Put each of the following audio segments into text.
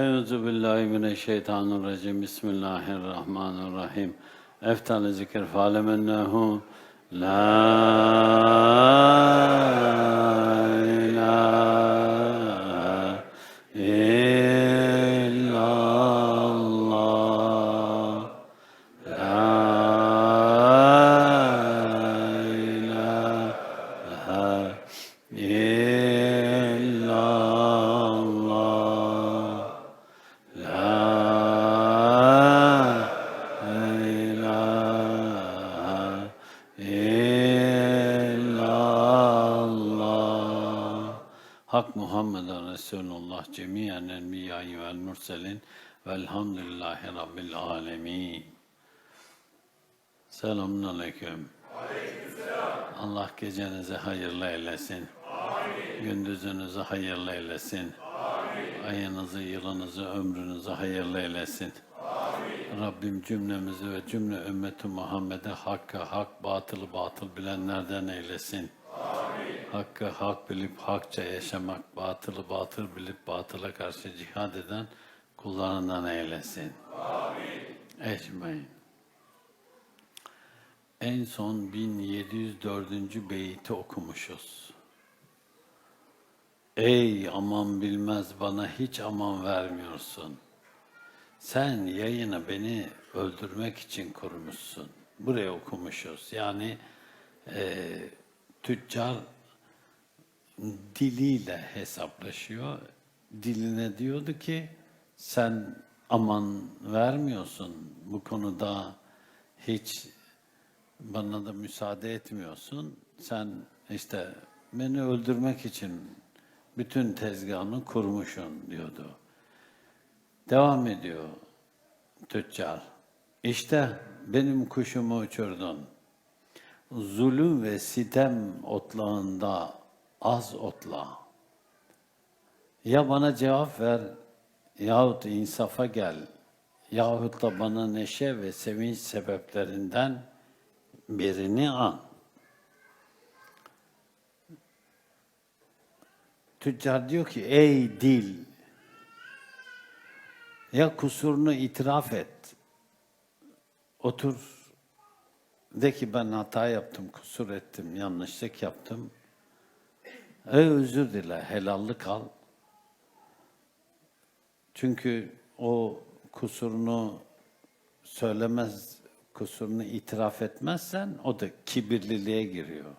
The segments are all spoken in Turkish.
Euzu billahi mineşşeytanirracim. Bismillahirrahmanirrahim. Eftal zikir falemennehu la Muhammeden Resulullah cemiyen enbiyayı vel murselin velhamdülillahi rabbil alemin. Selamun aleyküm. Allah gecenizi hayırlı eylesin. Gündüzünüzü hayırlı eylesin. Ayınızı, yılınızı, ömrünüzü hayırlı eylesin. Rabbim cümlemizi ve cümle ümmeti Muhammed'e hakkı hak, batılı batıl bilenlerden eylesin. Hakkı hak bilip hakça yaşamak, batılı batıl bilip batıla karşı cihad eden kullarından eylesin. Amin. Ecmain. En son 1704. beyti okumuşuz. Ey aman bilmez bana hiç aman vermiyorsun. Sen yayını beni öldürmek için kurmuşsun. Buraya okumuşuz. Yani e, tüccar diliyle hesaplaşıyor. Diline diyordu ki sen aman vermiyorsun. Bu konuda hiç bana da müsaade etmiyorsun. Sen işte beni öldürmek için bütün tezgahını kurmuşsun diyordu. Devam ediyor tüccar. İşte benim kuşumu uçurdun. Zulüm ve sitem otlağında az otla. Ya bana cevap ver yahut insafa gel yahut da bana neşe ve sevinç sebeplerinden birini an. Tüccar diyor ki ey dil ya kusurunu itiraf et. Otur de ki ben hata yaptım, kusur ettim, yanlışlık yaptım. Ey özür dile, helallik al. Çünkü o kusurunu söylemez, kusurunu itiraf etmezsen o da kibirliliğe giriyor.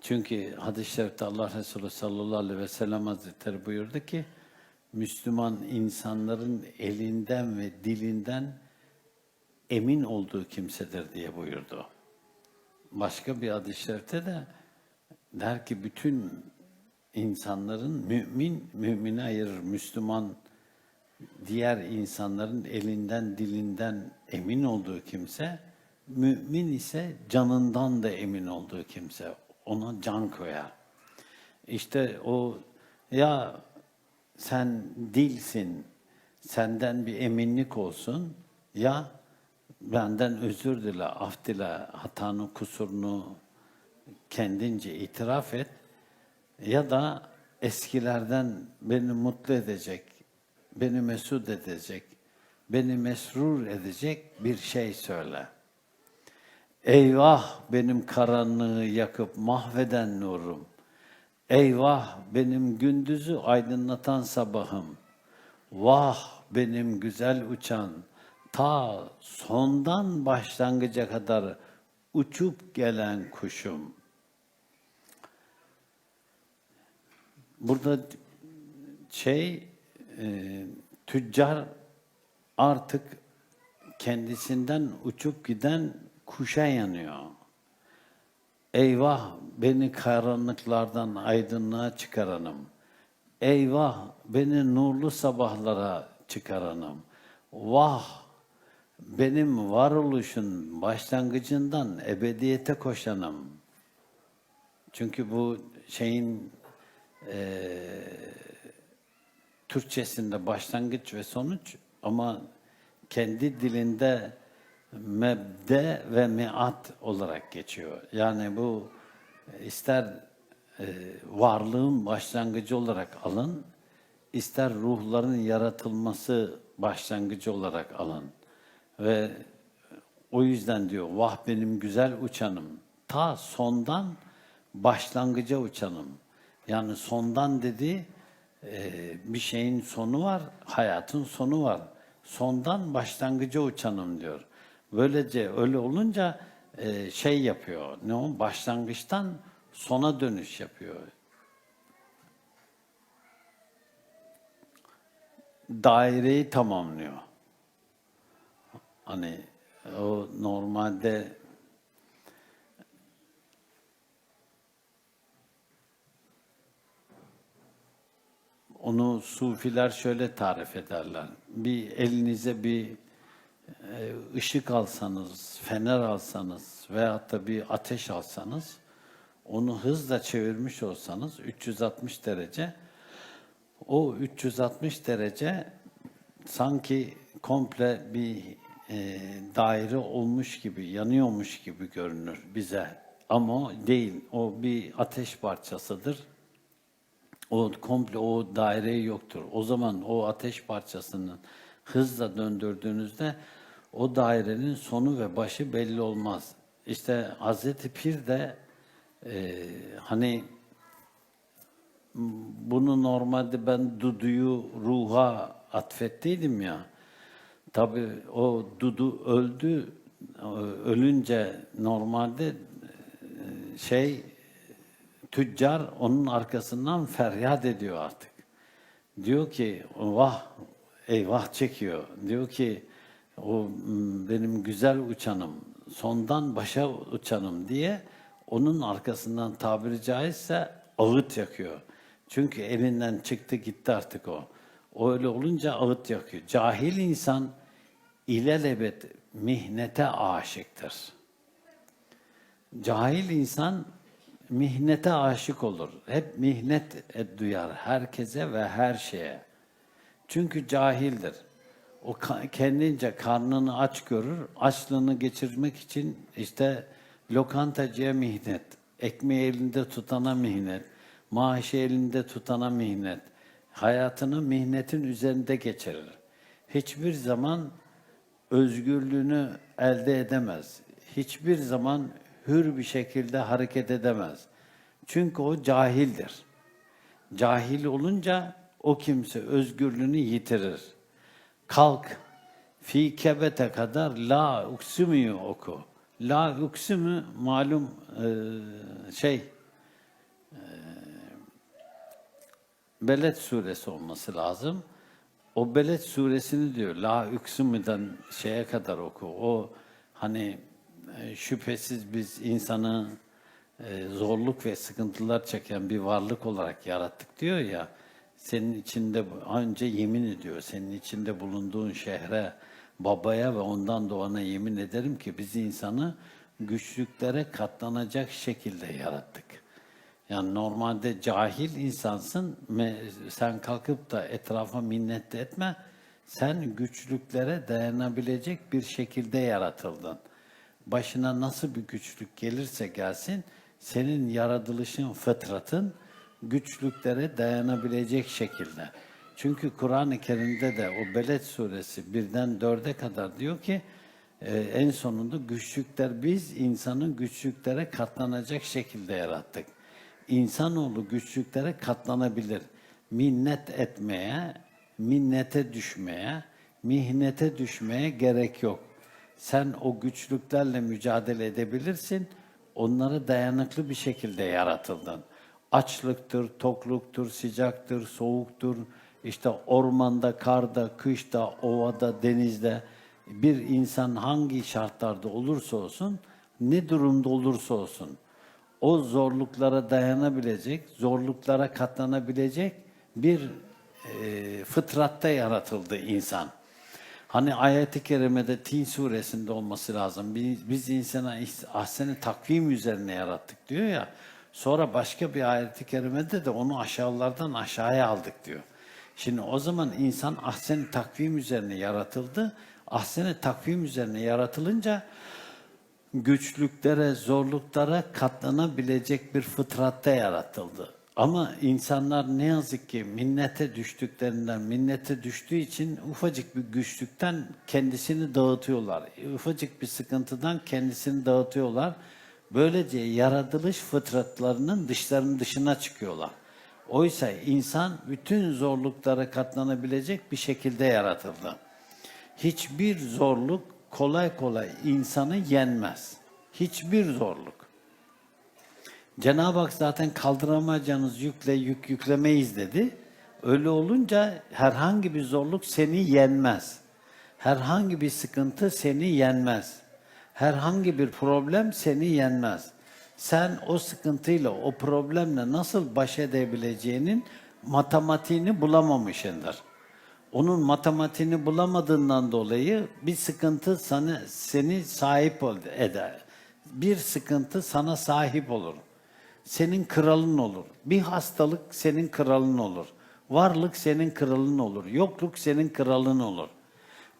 Çünkü hadis-i şerifte Allah Resulü sallallahu aleyhi ve sellem Hazretleri buyurdu ki, Müslüman insanların elinden ve dilinden emin olduğu kimsedir diye buyurdu. Başka bir hadis-i şerifte de der ki bütün insanların mümin, mümini ayırır. Müslüman diğer insanların elinden, dilinden emin olduğu kimse, mümin ise canından da emin olduğu kimse. Ona can koyar. İşte o ya sen dilsin, senden bir eminlik olsun ya benden özür dile, af dile, hatanı, kusurunu kendince itiraf et ya da eskilerden beni mutlu edecek, beni mesut edecek, beni mesrur edecek bir şey söyle. Eyvah benim karanlığı yakıp mahveden nurum. Eyvah benim gündüzü aydınlatan sabahım. Vah benim güzel uçan, ta sondan başlangıca kadar uçup gelen kuşum. Burada şey, e, tüccar artık kendisinden uçup giden kuşa yanıyor. Eyvah beni karanlıklardan aydınlığa çıkaranım. Eyvah beni nurlu sabahlara çıkaranım. Vah benim varoluşun başlangıcından ebediyete koşanım. Çünkü bu şeyin eee Türkçesinde başlangıç ve sonuç ama kendi dilinde mebde ve meat olarak geçiyor. Yani bu ister e, varlığın başlangıcı olarak alın, ister ruhların yaratılması başlangıcı olarak alın. Ve o yüzden diyor vah benim güzel uçanım. Ta sondan başlangıca uçanım. Yani sondan dedi e, bir şeyin sonu var, hayatın sonu var. Sondan başlangıca uçanım diyor. Böylece öyle olunca e, şey yapıyor. Ne o? Başlangıçtan sona dönüş yapıyor. Daireyi tamamlıyor. Hani o normalde onu sufiler şöyle tarif ederler. Bir elinize bir e, ışık alsanız, fener alsanız veyahut da bir ateş alsanız onu hızla çevirmiş olsanız 360 derece o 360 derece sanki komple bir e, daire olmuş gibi, yanıyormuş gibi görünür bize. Ama değil. O bir ateş parçasıdır. O komple o daire yoktur. O zaman o ateş parçasını hızla döndürdüğünüzde o dairenin sonu ve başı belli olmaz. İşte Hazreti Pir de e, hani bunu normalde ben Dudu'yu ruha atfettiydim ya. Tabii o Dudu öldü. Ölünce normalde e, şey tüccar onun arkasından feryat ediyor artık. Diyor ki vah eyvah çekiyor. Diyor ki o benim güzel uçanım, sondan başa uçanım diye onun arkasından tabiri caizse ağıt yakıyor. Çünkü elinden çıktı gitti artık o. O öyle olunca ağıt yakıyor. Cahil insan ilelebet mihnete aşıktır. Cahil insan mihnete aşık olur. Hep mihnet duyar herkese ve her şeye. Çünkü cahildir. O kendince karnını aç görür. Açlığını geçirmek için işte lokantacıya mihnet, ekmeği elinde tutana mihnet, maaşı elinde tutana mihnet, hayatını mihnetin üzerinde geçirir. Hiçbir zaman özgürlüğünü elde edemez. Hiçbir zaman hür bir şekilde hareket edemez. Çünkü o cahildir. Cahil olunca o kimse özgürlüğünü yitirir. Kalk, fi kebete kadar la uksümü oku. La uksümü malum e, şey e, Beled suresi olması lazım. O Beled suresini diyor. La üksümüden şeye kadar oku. O hani şüphesiz biz insanı e, zorluk ve sıkıntılar çeken bir varlık olarak yarattık diyor ya. Senin içinde önce yemin ediyor. Senin içinde bulunduğun şehre, babaya ve ondan doğana yemin ederim ki biz insanı güçlüklere katlanacak şekilde yarattık. Yani normalde cahil insansın. Sen kalkıp da etrafa minnet etme. Sen güçlüklere dayanabilecek bir şekilde yaratıldın. Başına nasıl bir güçlük gelirse gelsin, senin yaratılışın, fıtratın güçlüklere dayanabilecek şekilde. Çünkü Kur'an-ı Kerim'de de o Beled suresi birden dörde kadar diyor ki e, en sonunda güçlükler biz insanın güçlüklere katlanacak şekilde yarattık. İnsanoğlu güçlüklere katlanabilir. Minnet etmeye, minnete düşmeye, mihnete düşmeye gerek yok. Sen o güçlüklerle mücadele edebilirsin. Onlara dayanıklı bir şekilde yaratıldın. Açlıktır, tokluktur, sıcaktır, soğuktur. İşte ormanda, karda, kışta, ovada, denizde bir insan hangi şartlarda olursa olsun, ne durumda olursa olsun o zorluklara dayanabilecek, zorluklara katlanabilecek bir e, fıtratta yaratıldı insan. Hani ayet-i kerimede Tin suresinde olması lazım. Biz, biz insana ahseni takvim üzerine yarattık diyor ya. Sonra başka bir ayet-i kerimede de onu aşağılardan aşağıya aldık diyor. Şimdi o zaman insan ahseni takvim üzerine yaratıldı. Ahseni takvim üzerine yaratılınca güçlüklere, zorluklara katlanabilecek bir fıtratta yaratıldı. Ama insanlar ne yazık ki minnete düştüklerinden, minnete düştüğü için ufacık bir güçlükten kendisini dağıtıyorlar. Ufacık bir sıkıntıdan kendisini dağıtıyorlar. Böylece yaratılış fıtratlarının dışlarının dışına çıkıyorlar. Oysa insan bütün zorluklara katlanabilecek bir şekilde yaratıldı. Hiçbir zorluk kolay kolay insanı yenmez. Hiçbir zorluk. Cenab-ı Hak zaten kaldıramayacağınız yükle yük yüklemeyiz dedi. Öyle olunca herhangi bir zorluk seni yenmez. Herhangi bir sıkıntı seni yenmez. Herhangi bir problem seni yenmez. Sen o sıkıntıyla, o problemle nasıl baş edebileceğinin matematiğini bulamamışsındır. Onun matematiğini bulamadığından dolayı bir sıkıntı sana seni sahip eder. Bir sıkıntı sana sahip olur. Senin kralın olur. Bir hastalık senin kralın olur. Varlık senin kralın olur. Yokluk senin kralın olur.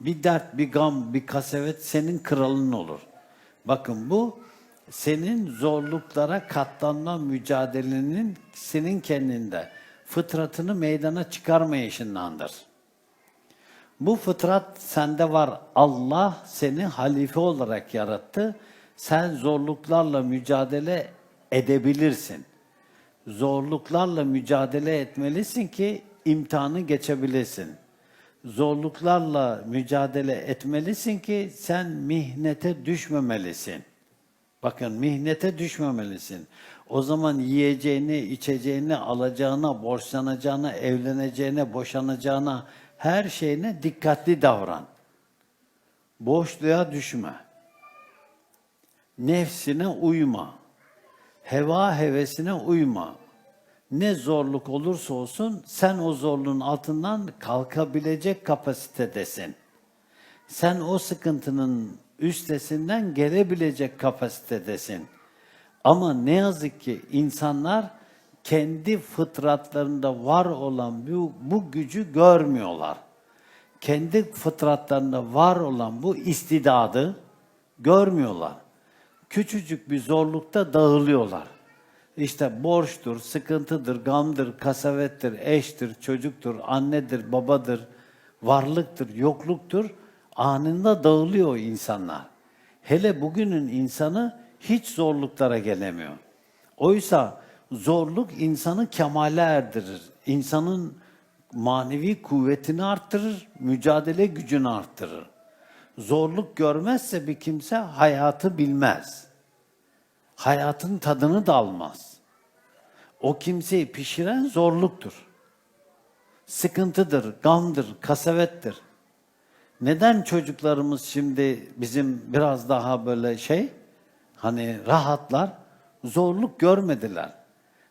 Bir dert, bir gam, bir kasevet senin kralın olur. Bakın bu senin zorluklara katlanma mücadelenin senin kendinde fıtratını meydana çıkarmayışındandır. Bu fıtrat sende var. Allah seni halife olarak yarattı. Sen zorluklarla mücadele edebilirsin. Zorluklarla mücadele etmelisin ki imtihanı geçebilesin. Zorluklarla mücadele etmelisin ki sen mihnete düşmemelisin. Bakın mihnete düşmemelisin. O zaman yiyeceğini, içeceğini, alacağına, borçlanacağına, evleneceğine, boşanacağına, her şeyine dikkatli davran. Boşluğa düşme. Nefsine uyma. Heva hevesine uyma. Ne zorluk olursa olsun sen o zorluğun altından kalkabilecek kapasitedesin. Sen o sıkıntının üstesinden gelebilecek kapasitedesin. Ama ne yazık ki insanlar kendi fıtratlarında var olan bu, bu gücü görmüyorlar. Kendi fıtratlarında var olan bu istidadı görmüyorlar. Küçücük bir zorlukta dağılıyorlar. İşte borçtur, sıkıntıdır, gamdır, kasavettir, eştir, çocuktur, annedir, babadır, varlıktır, yokluktur. Anında dağılıyor insanlar. Hele bugünün insanı hiç zorluklara gelemiyor. Oysa zorluk insanı kemale erdirir. İnsanın manevi kuvvetini arttırır, mücadele gücünü arttırır. Zorluk görmezse bir kimse hayatı bilmez. Hayatın tadını da almaz. O kimseyi pişiren zorluktur. Sıkıntıdır, gamdır, kasavettir. Neden çocuklarımız şimdi bizim biraz daha böyle şey, hani rahatlar, zorluk görmediler.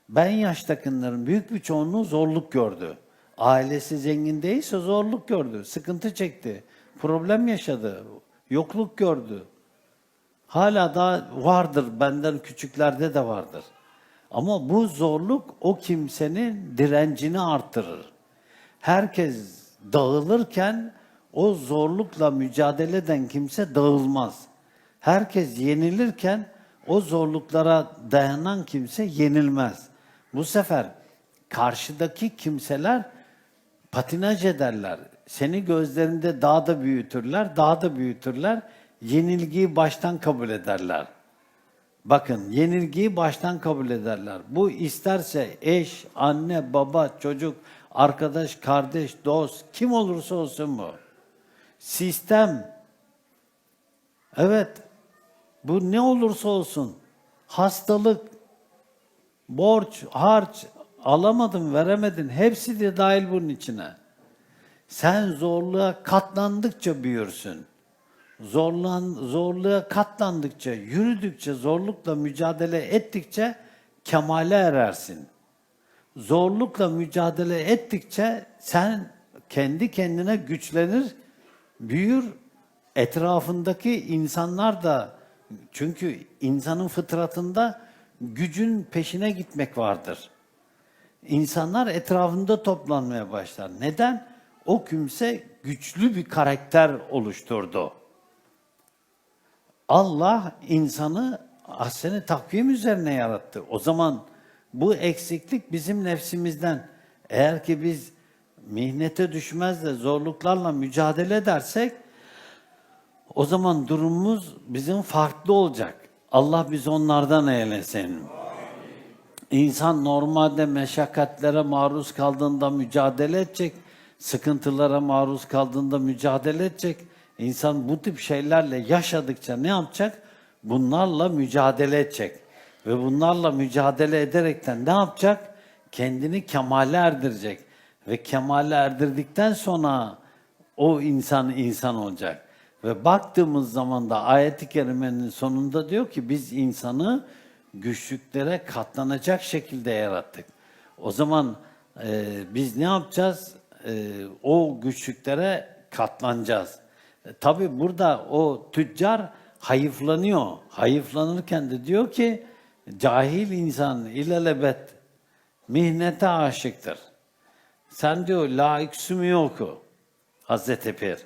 Ben yaştakilerin büyük bir çoğunluğu zorluk gördü. Ailesi zengin değilse zorluk gördü, sıkıntı çekti, problem yaşadı, yokluk gördü. Hala da vardır, benden küçüklerde de vardır. Ama bu zorluk o kimsenin direncini arttırır. Herkes dağılırken o zorlukla mücadele eden kimse dağılmaz. Herkes yenilirken o zorluklara dayanan kimse yenilmez. Bu sefer karşıdaki kimseler patinaj ederler. Seni gözlerinde daha da büyütürler, daha da büyütürler. Yenilgiyi baştan kabul ederler. Bakın yenilgiyi baştan kabul ederler. Bu isterse eş, anne, baba, çocuk, arkadaş, kardeş, dost, kim olursa olsun bu. Sistem. Evet. Bu ne olursa olsun. Hastalık, borç, harç, alamadın, veremedin. Hepsi de dahil bunun içine. Sen zorluğa katlandıkça büyürsün. Zorlan, zorluğa katlandıkça, yürüdükçe, zorlukla mücadele ettikçe kemale erersin. Zorlukla mücadele ettikçe sen kendi kendine güçlenir, büyür. Etrafındaki insanlar da çünkü insanın fıtratında gücün peşine gitmek vardır. İnsanlar etrafında toplanmaya başlar. Neden? O kimse güçlü bir karakter oluşturdu. Allah insanı ahseni takvim üzerine yarattı. O zaman Bu eksiklik bizim nefsimizden. Eğer ki biz mihnete düşmez de zorluklarla mücadele edersek o zaman durumumuz bizim farklı olacak. Allah biz onlardan eylesin. İnsan normalde meşakkatlere maruz kaldığında mücadele edecek, sıkıntılara maruz kaldığında mücadele edecek. İnsan bu tip şeylerle yaşadıkça ne yapacak? Bunlarla mücadele edecek. Ve bunlarla mücadele ederekten ne yapacak? Kendini kemale erdirecek. Ve kemale erdirdikten sonra o insan insan olacak. Ve baktığımız zaman da ayet-i kerimenin sonunda diyor ki biz insanı güçlüklere katlanacak şekilde yarattık. O zaman e, biz ne yapacağız? E, o güçlüklere katlanacağız. E, Tabi burada o tüccar hayıflanıyor. Hayıflanırken de diyor ki cahil insan ilelebet mihnete aşıktır. Sen diyor la iksümü oku. Hazreti Pir.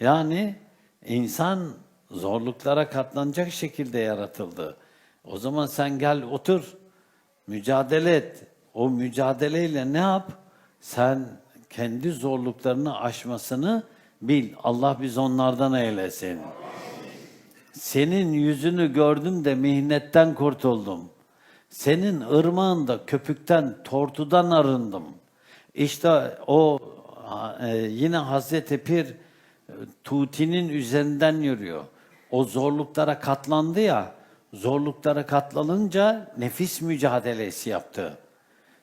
Yani insan zorluklara katlanacak şekilde yaratıldı. O zaman sen gel otur, mücadele et. O mücadeleyle ne yap? Sen kendi zorluklarını aşmasını bil. Allah biz onlardan eylesin. Senin yüzünü gördüm de mihnetten kurtuldum. Senin ırmağında köpükten, tortudan arındım. İşte o e, yine Hazreti Pir e, Tuti'nin üzerinden yürüyor. O zorluklara katlandı ya, zorluklara katlanınca nefis mücadelesi yaptı.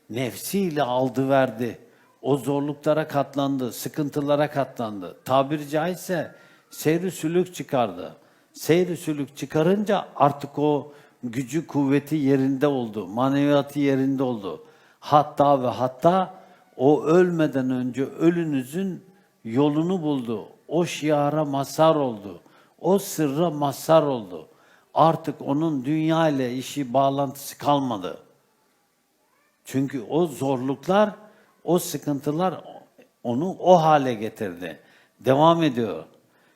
Nefsiyle aldı verdi. O zorluklara katlandı, sıkıntılara katlandı. Tabiri caizse seyri sülük çıkardı. Seyri sülük çıkarınca artık o gücü kuvveti yerinde oldu, maneviyatı yerinde oldu. Hatta ve hatta o ölmeden önce ölünüzün yolunu buldu. O şiara mazhar oldu. O sırra mazhar oldu. Artık onun dünya ile işi bağlantısı kalmadı. Çünkü o zorluklar, o sıkıntılar onu o hale getirdi. Devam ediyor.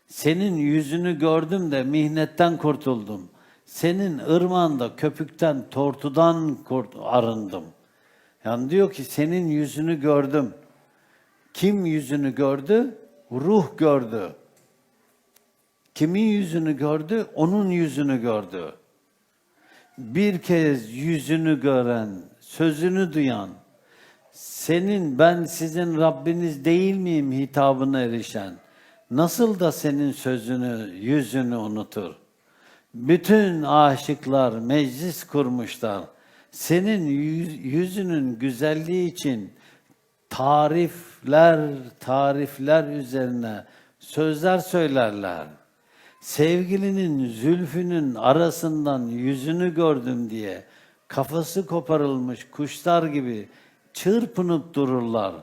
Senin yüzünü gördüm de mihnetten kurtuldum. Senin ırmağında köpükten, tortudan arındım. Yani diyor ki senin yüzünü gördüm. Kim yüzünü gördü? Ruh gördü. Kimin yüzünü gördü? Onun yüzünü gördü. Bir kez yüzünü gören, sözünü duyan, senin ben sizin Rabbiniz değil miyim hitabına erişen, nasıl da senin sözünü, yüzünü unutur? Bütün aşıklar meclis kurmuşlar. Senin yüz- yüzünün güzelliği için tarifler, tarifler üzerine sözler söylerler. Sevgilinin zülfünün arasından yüzünü gördüm diye kafası koparılmış kuşlar gibi çırpınıp dururlar.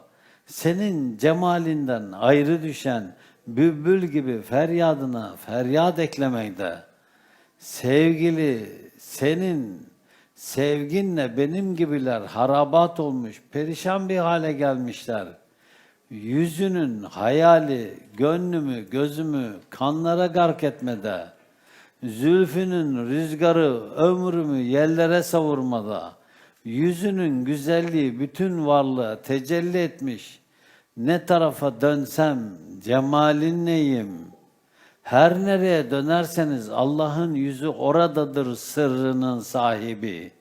Senin cemalinden ayrı düşen bülbül gibi feryadına feryat eklemekte. Sevgili senin sevginle benim gibiler harabat olmuş, perişan bir hale gelmişler. Yüzünün hayali gönlümü, gözümü kanlara gark etmede. Zülfünün rüzgarı ömrümü yerlere savurmada. Yüzünün güzelliği bütün varlığa tecelli etmiş. Ne tarafa dönsem cemalin neyim? Her nereye dönerseniz Allah'ın yüzü oradadır sırrının sahibi.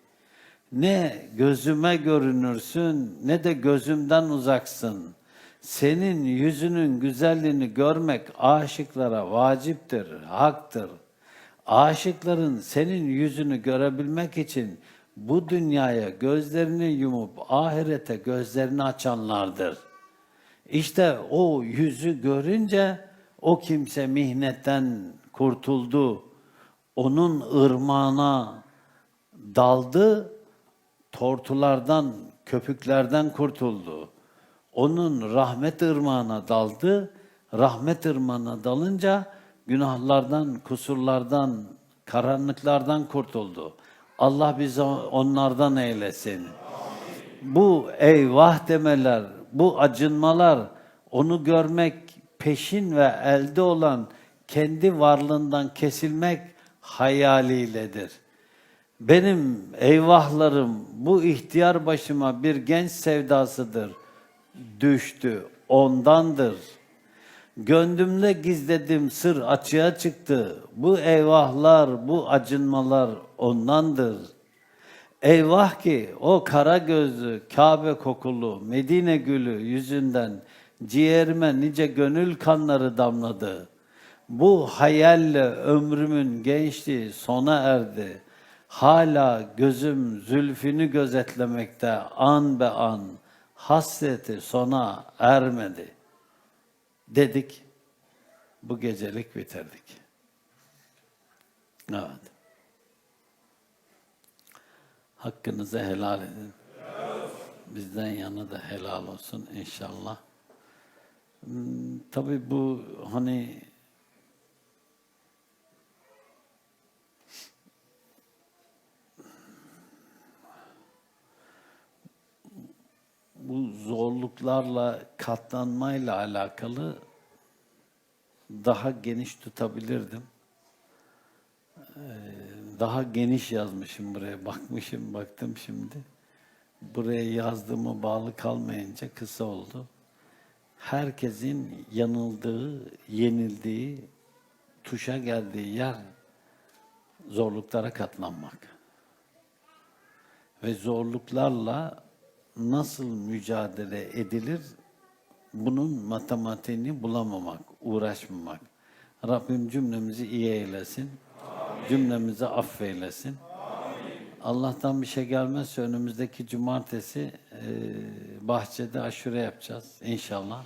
Ne gözüme görünürsün ne de gözümden uzaksın. Senin yüzünün güzelliğini görmek aşıklara vaciptir, haktır. Aşıkların senin yüzünü görebilmek için bu dünyaya gözlerini yumup ahirete gözlerini açanlardır. İşte o yüzü görünce o kimse mihnetten kurtuldu. Onun ırmağına daldı, tortulardan, köpüklerden kurtuldu. Onun rahmet ırmağına daldı, rahmet ırmağına dalınca günahlardan, kusurlardan, karanlıklardan kurtuldu. Allah bizi onlardan eylesin. Bu eyvah demeler, bu acınmalar, onu görmek peşin ve elde olan kendi varlığından kesilmek hayaliyledir. Benim eyvahlarım bu ihtiyar başıma bir genç sevdasıdır. Düştü ondandır. Gönlümde gizledim sır açığa çıktı. Bu eyvahlar, bu acınmalar ondandır. Eyvah ki o kara gözlü, Kabe kokulu, Medine gülü yüzünden ciğerime nice gönül kanları damladı. Bu hayalle ömrümün gençliği sona erdi. Hala gözüm zülfünü gözetlemekte an be an. Hasreti sona ermedi. Dedik. Bu gecelik bitirdik. Evet. Hakkınızı helal edin. Bizden yana da helal olsun inşallah. Hmm, Tabii bu hani bu zorluklarla katlanmayla alakalı daha geniş tutabilirdim. Ee, Daha geniş yazmışım buraya. Bakmışım, baktım şimdi. Buraya yazdığıma bağlı kalmayınca kısa oldu. Herkesin yanıldığı, yenildiği, tuşa geldiği yer zorluklara katlanmak. Ve zorluklarla nasıl mücadele edilir bunun matematiğini bulamamak, uğraşmamak. Rabbim cümlemizi iyi eylesin. Cümlemizi affeylesin. Allah'tan bir şey gelmezse önümüzdeki cumartesi e, bahçede aşure yapacağız inşallah.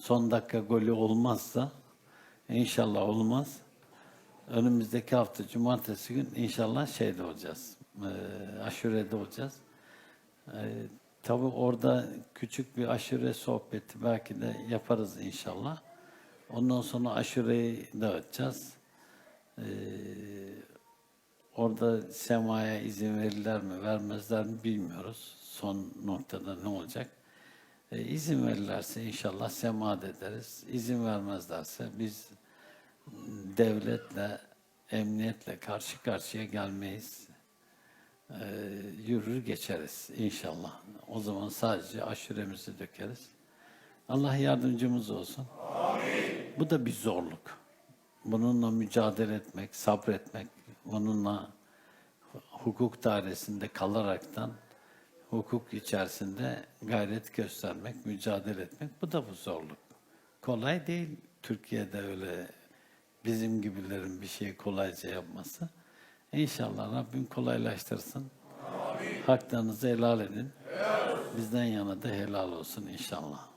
Son dakika golü olmazsa inşallah olmaz. Önümüzdeki hafta cumartesi gün inşallah şeyde olacağız. E, aşurede olacağız. E, tabii orada küçük bir aşure sohbeti belki de yaparız inşallah. Ondan sonra aşureyi dağıtacağız. Ee, orada semaya izin verirler mi, vermezler mi bilmiyoruz. Son noktada ne olacak? Ee, izin verirlerse inşallah semaat ederiz. İzin vermezlerse biz devletle, emniyetle karşı karşıya gelmeyiz. Ee, yürür geçeriz inşallah. O zaman sadece aşuremizi dökeriz. Allah yardımcımız olsun. Bu da bir zorluk. Bununla mücadele etmek, sabretmek, onunla hukuk dairesinde kalaraktan hukuk içerisinde gayret göstermek, mücadele etmek bu da bu zorluk. Kolay değil Türkiye'de öyle bizim gibilerin bir şeyi kolayca yapması. İnşallah Rabbim kolaylaştırsın. Haklarınızı helal edin. Bizden yana da helal olsun inşallah.